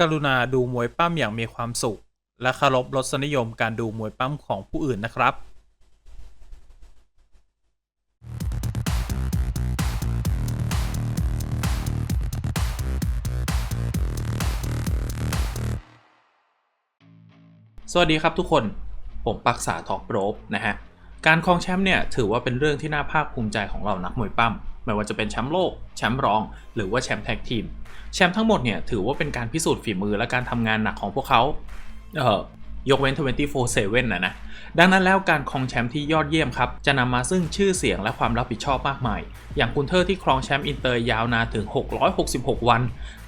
กรุณาดูมวยปั้มอย่างมีความสุข และเคารพรสนิยมการดูมวยปั้มของผู้อื่นนะครับสวัสดีครับทุกคน ผมปักษาทอกโปรบนะฮะ การครองแชมป์เนี่ยถือว่าเป็นเรื่องที่น่าภาคภูมิใจของเรานักมวยปั้ม ไม่ว่าจะเป็นแชมป์โลก แชมป์รอง หรือว่าแชมป์แท็กทีม แชมป์ทั้งหมดเนี่ยถือว่าเป็นการพิสูจน์ฝีมือและการทำงานหนักของพวกเขาเอ่อยกเว้น 24/7 นะนะ ดังนั้นแล้วการครองแชมป์ที่ยอดเยี่ยมครับ จะนำมาซึ่งชื่อเสียงและความรับผิดชอบมากมาย อย่างกุนเทอร์ที่ครองแชมป์อินเตอร์ยาวนานถึง 666 วัน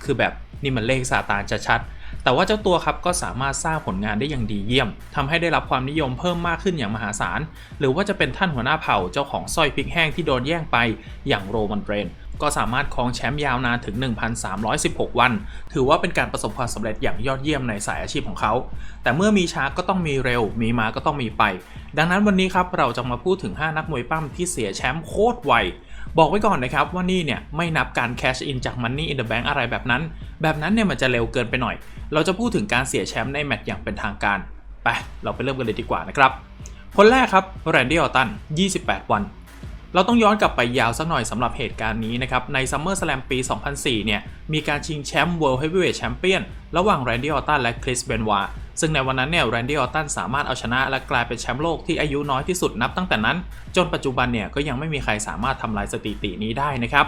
คือแบบนี่มันเลขซาตานชัดๆ แต่ว่าเจ้าตัวครับก็สามารถสร้างผลงานได้อย่างดีเยี่ยมทำให้ได้รับความนิยมเพิ่มมากขึ้นอย่างมหาศาล หรือว่าจะเป็นท่านหัวหน้าเผ่าเจ้าของสร้อยพริกแห้งที่โดนแย่งไปอย่างโรมันเรนก็สามารถครองแชมป์ยาวนานถึง 1,316 วัน ถือว่าเป็นการประสบความสำเร็จอย่างยอดเยี่ยมในสายอาชีพของเขา แต่เมื่อมีช้าก็ต้องมีเร็ว มีมาก็ต้องมีไป ดังนั้นวันนี้ครับเราจะมาพูดถึง 5 นักมวยปั้มที่เสียแชมป์โคตรไว บอกไว้ก่อนนะครับว่านี่เนี่ยไม่นับการแคชอินจาก Money in the Bank อะไรแบบนั้น แบบนั้นเนี่ยมันจะเร็วเกินไปหน่อย เราจะพูดถึงการเสียแชมป์ในแมตช์อย่างเป็นทางการ ไป เราไปเริ่มกันเลยดีกว่านะครับ คนแรกครับแรนดี้ออตตัน 28 วัน เราต้องย้อนกลับไปยาวสักหน่อยสำหรับเหตุการณ์นี้นะครับ ใน SummerSlam ปี 2004 เนี่ย มีการชิงแชมป์ World Heavyweight Champion ระหว่างแรนดี้ออตตันและคริสเบนวา ซึ่งในวันนั้นเนี่ยแรนดี้ออตตันสามารถเอาชนะและกลายเป็นแชมป์โลกที่อายุน้อยที่สุดนับตั้งแต่นั้น จนปัจจุบันเนี่ยก็ยังไม่มีใครสามารถทำลายสถิตินี้ได้นะครับ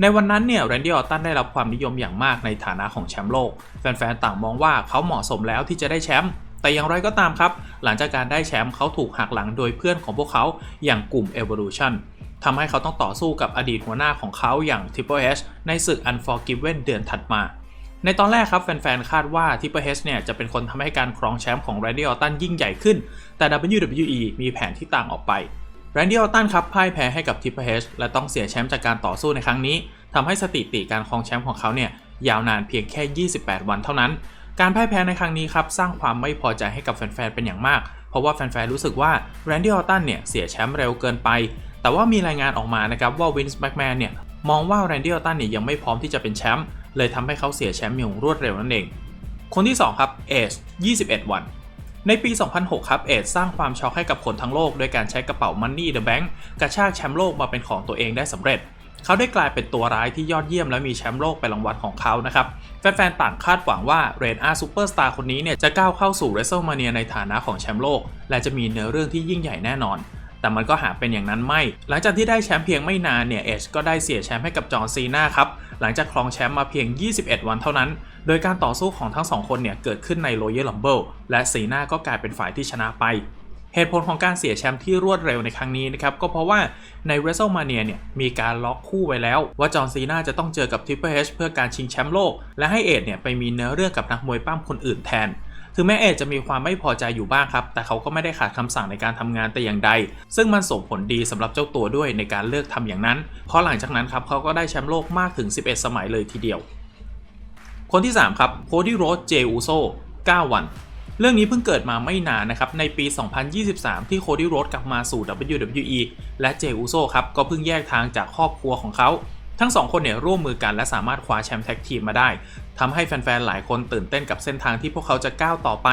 ในวันนั้นเนี่ยแรนดี้ออตตันได้รับความนิยมอย่างมากในฐานะของแชมป์โลก แฟนๆต่างมองว่าเขาเหมาะสมแล้วที่จะได้แชมป์แต่อย่างไรก็ตามครับ หลังจากการได้แชมป์เขาถูกหักหลังโดยเพื่อนของพวกเขาอย่างกลุ่ม Evolution ทำให้เขาต้องต่อสู้กับอดีตหัวหน้าของเขาอย่าง Triple H ในศึก Unforgiven เดือนถัดมา ในตอนแรกครับแฟนๆ คาดว่า Triple H เนี่ยจะเป็นคนทำให้การครองแชมป์ของ Randy Orton ยิ่งใหญ่ขึ้น แต่ WWE มีแผนที่ต่างออกไป Randy Orton ครับพ่ายแพ้ให้กับ Triple H และต้องเสียแชมป์จากการต่อสู้ในครั้งนี้ทำให้สถิติการครองแชมป์ของเขาเนี่ยยาวนานเพียงแค่ 28 วันเท่านั้น การพ่ายแพ้ในครั้งนี้ครับสร้างความไม่พอใจให้กับแฟนๆ เป็นอย่างมาก เพราะว่าแฟนๆ รู้สึกว่า Randy Orton เนี่ยเสียแชมป์เร็วเกินไป แต่ว่ามีรายงานออกมานะครับว่าวินส์แม็กแมนเนี่ยมองว่าแรนดี้ออตตันเนี่ยยังไม่พร้อมที่จะเป็นแชมป์ เลยทำให้เขาเสียแชมป์อย่างรวดเร็วนั่นเอง คนที่ 2 ครับเอช21 วัน ในปี 2006 ครับเอชสร้างความช็อกให้กับคนทั้งโลกด้วยการใช้กระเป๋า Money the Bank กระชากแชมป์โลกมาเป็นของตัวเองได้สำเร็จ เขาได้กลายเป็นตัวร้ายที่ยอดเยี่ยมและมีแชมป์โลกเป็นรางวัลของเขานะครับแฟนๆต่างคาดหวังว่าเรนอาร์ซูเปอร์สตาร์คนนี้เนี่ยจะก้าวเข้าสู่ WrestleMania ในฐานะของแชมป์โลก และจะมีเนื้อเรื่องที่ยิ่งใหญ่แน่นอนแต่มันก็หาเป็นอย่างนั้นไม่ หลังจากที่ได้แชมป์เพียงไม่นานเนี่ยเอชก็ได้เสียแชมป์ให้กับจอห์นซีนาครับหลังจากครองแชมป์มาเพียง 21 วันเท่านั้น โดยการต่อสู้ของทั้งสองคนเนี่ยเกิดขึ้นใน Royal Rumble และซีนาก็กลายเป็นฝ่ายที่ชนะไปเหตุผลของการเสียแชมป์ที่รวดเร็วในครั้งนี้นะครับ ก็เพราะว่าใน WrestleMania เนี่ยมีการล็อกคู่ไว้แล้ว ว่าจอห์นซีนาจะต้องเจอกับ Triple H เพื่อการชิงแชมป์โลก และให้เอดเนี่ยไปมีเนื้อเรื่องกับนักมวยปั้มคนอื่นแทน ถึงแม้เอดจะมีความไม่พอใจอยู่บ้างครับ แต่เขาก็ไม่ได้ขาดคำสั่งในการทำงานแต่อย่างใด ซึ่งมันส่งผลดีสำหรับเจ้าตัวด้วยในการเลือกทำอย่างนั้น เพราะหลังจากนั้นครับเขาก็ได้แชมป์โลกมากถึง 11 สมัยเลยทีเดียว คนที่ 3 ครับโคดี้โรสเจอูโซ9วันเรื่องนี้เพิ่งเกิดมาไม่นานนะครับ ในปี 2023 ที่โคดี้โรสกลับมาสู่ WWE และเจอูโซครับก็เพิ่งแยกทางจากครอบครัวของเขา ทั้งสองคนเนี่ยร่วมมือกันและสามารถคว้าแชมป์แท็กทีมมาได้ทำให้แฟนๆ หลายคนตื่นเต้นกับเส้นทางที่พวกเขาจะก้าวต่อไป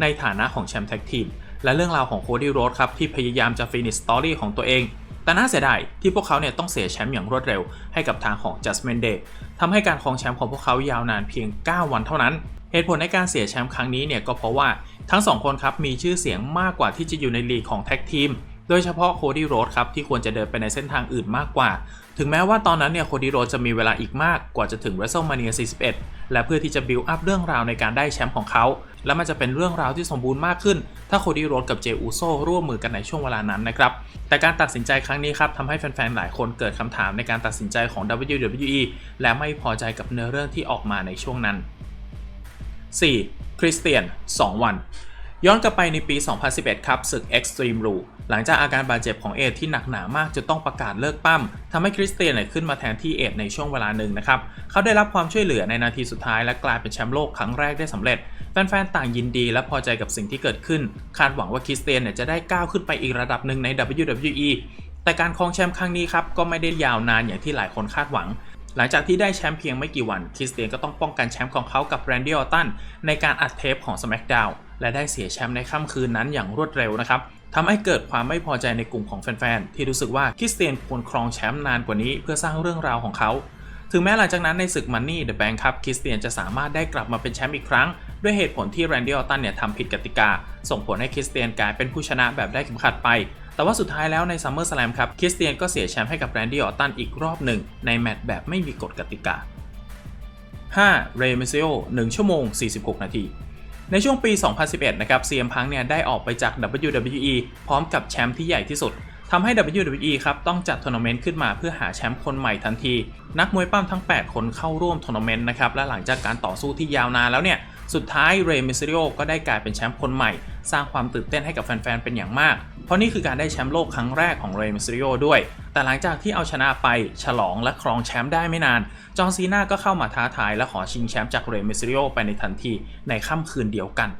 ในฐานะของแชมป์แท็กทีมและเรื่องราวของโคดี้โรสครับที่พยายามจะฟินิชสตอรี่ของตัวเองแต่น่าเสียดายที่พวกเขาเนี่ยต้องเสียแชมป์อย่างรวดเร็วให้กับทางของ Judgment Day ทำให้การครองแชมป์ของพวกเขายาวนานเพียง 9 วันเท่านั้น เหตุผลในการเสียแชมป์ครั้งนี้เนี่ยก็เพราะว่าทั้งสองคนครับมีชื่อเสียงมากกว่าที่จะอยู่ในลีกของแท็กทีม โดยเฉพาะโคดี้โรสครับที่ควรจะเดินไปในเส้นทางอื่นมากกว่า ถึงแม้ว่าตอนนั้นเนี่ยโคดี้โรสจะมีเวลาอีกมากกว่าจะถึง WrestleMania 41 และเพื่อที่จะบิวอัพเรื่องราวในการได้แชมป์ของเขา และมันจะเป็นเรื่องราวที่สมบูรณ์มากขึ้น ถ้าโคดี้โรสกับเจอูโซร่วมมือกันในช่วงเวลานั้นนะครับ แต่การตัดสินใจครั้งนี้ครับทำให้แฟนๆ หลายคนเกิดคำถามในการตัดสินใจของ WWE และไม่พอใจกับเนื้อเรื่องที่ออกมาในช่วงนั้น 4. คริสเตียน 2 วัน ย้อนกลับไปในปี 2011 ครับศึก Extreme Rule หลังจากอาการบาดเจ็บของเอที่หนักหนามากจนต้องประกาศเลิกปั้มทำให้คริสเตียนขึ้นมาแทนที่เอดในช่วงเวลาหนึ่งนะครับ เขาได้รับความช่วยเหลือในนาทีสุดท้ายและกลายเป็นแชมป์โลกครั้งแรกได้สำเร็จ แฟนๆ ต่างยินดีและพอใจกับสิ่งที่เกิดขึ้น คาดหวังว่าคริสเตียนจะได้ก้าวขึ้นไปอีกระดับหนึ่งใน WWE แต่การครองแชมป์ครั้งนี้ครับก็ไม่ได้ยาวนานอย่างที่หลายคนคาดหวัง หลังจากที่ได้แชมป์เพียงไม่กี่วันคริสเตียนก็ต้องป้องกันแชมป์ของเขากับแรนดี้ออตตันในการอัดเทปของ SmackDown และได้เสียแชมป์ในค่ำคืนนั้นอย่างรวดเร็วนะครับทำให้เกิดความไม่พอใจในกลุ่มของแฟนๆที่รู้สึกว่าคริสเตียนควรครองแชมป์นานกว่านี้เพื่อสร้างเรื่องราวของเขาถึงแม้หลังจากนั้นในศึก Money the Bank ครับคริสเตียนจะสามารถได้กลับมาเป็นแชมป์อีกครั้ง ด้วยเหตุผลที่แรนดี้ออตตันเนี่ยทำผิดกติกา ส่งผลให้คริสเตียนกลายเป็นผู้ชนะแบบได้เข็มขัดไป แต่ว่าสุดท้ายแล้วใน Summer Slam ครับคริสเตียนก็เสียแชมป์ให้กับแรนดี้ออตตันอีกรอบหนึ่งในแมตช์แบบไม่มีกฎกติกา 5. เรเมซิโอ1ชั่วโมง 46 นาที ในช่วงปี 2011 นะครับ CM Punk เนี่ยได้ออกไปจาก WWE พร้อมกับแชมป์ที่ใหญ่ที่สุดทำให้ WWE ครับต้องจัดทัวร์นาเมนต์ขึ้นมาเพื่อหาแชมป์คนใหม่ทันที นักมวยปั้มทั้ง 8 คนเข้าร่วมทัวร์นาเมนต์นะครับและหลังจากการต่อสู้ที่ยาวนานแล้วเนี่ยสุดท้ายเรเมซิโอก็ได้กลายเป็นแชมป์คนใหม่ สร้างความตื่นเต้นให้กับแฟน ๆ เป็นอย่างมาก เพราะนี่คือการได้แชมป์โลกครั้งแรกของเรมิเซโอด้วย แต่หลังจากที่เอาชนะไปฉลองและครองแชมป์ได้ไม่นาน จอห์นซีนาก็เข้ามาท้าทายและขอชิงแชมป์จากเรมิเซโอไปในทันทีในค่ำคืนเดียวกัน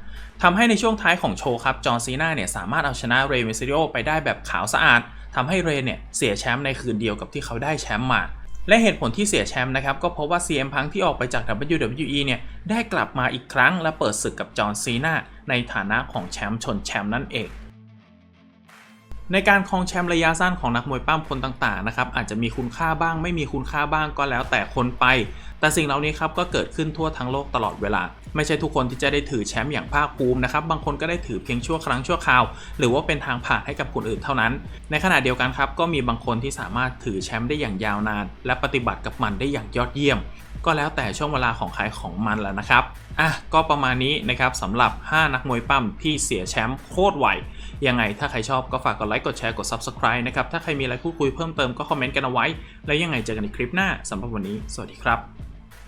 ทำให้ในช่วงท้ายของโชว์ครับจอห์นซีนาเนี่ยสามารถเอาชนะเรย์มิสซิโอไปได้แบบขาวสะอาดทำให้เรย์เนี่ยเสียแชมป์ในคืนเดียวกับที่เขาได้แชมป์มา และเหตุผลที่เสียแชมป์นะครับ ก็เพราะว่า CM Punk ที่ออกไปจาก WWE เนี่ย ได้กลับมาอีกครั้งและเปิดศึกกับจอห์นซีนาในฐานะของแชมป์ชนแชมป์นั่นเอง ในการครองแชมป์ระยะสั้นของนักมวยปั้มคนต่างๆนะครับอาจจะมีคุณค่าบ้างไม่มีคุณค่าบ้างก็แล้วแต่คนไป แต่สิ่งเหล่านี้ครับก็เกิดขึ้นทั่วทั้งโลกตลอดเวลา ไม่ใช่ทุกคนที่จะได้ถือแชมป์อย่างภาคภูมินะครับบางคนก็ได้ถือเพียงชั่วครั้งชั่วคราว หรือว่าเป็นทางผ่านให้กับคนอื่นเท่านั้น ในขณะเดียวกันครับก็มีบางคนที่สามารถถือแชมป์ได้อย่างยาวนาน และปฏิบัติกับมันได้อย่างยอดเยี่ยม ก็แล้วแต่ช่วงเวลาของใครของมันแล้วนะครับอะก็ประมาณนี้นะครับสำหรับ 5 นักมวยปั้มที่เสียแชมป์โคตรไว ยังไงถ้าใครชอบก็ฝากกดไลค์กดแชร์กด Subscribe นะครับ ถ้าใครมีอะไรพูดคุยเพิ่มเติมก็คอมเมนต์กันเอาไว้ แล้วยังไงเจอกันในคลิปหน้าสำหรับวันนี้ สวัสดีครับ